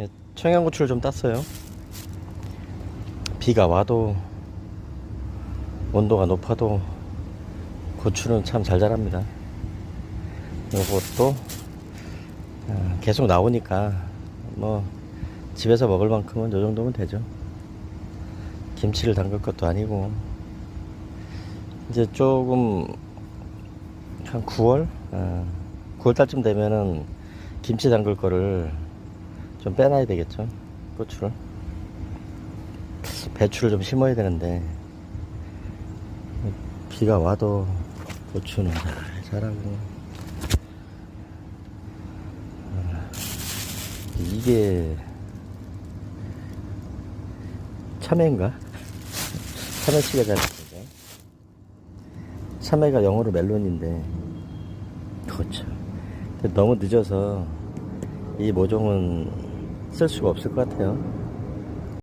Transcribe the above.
예, 청양고추를 좀 땄어요. 비가 와도 온도가 높아도 고추는 참 잘 자랍니다. 요것도 아, 계속 나오니까 뭐 집에서 먹을 만큼은 요 정도면 되죠. 김치를 담글 것도 아니고 이제 조금 한 9월, 9월 달쯤 되면은 김치 담글 거를 좀 빼놔야 되겠죠. 고추를. 배추를 좀 심어야 되는데 비가 와도 고추는 잘 자라고 아, 이게 참외인가? 참외씨가 거죠. 참외가 영어로 멜론인데 그렇죠. 너무 늦어서 이 모종은 쓸 수가 없을 것 같아요.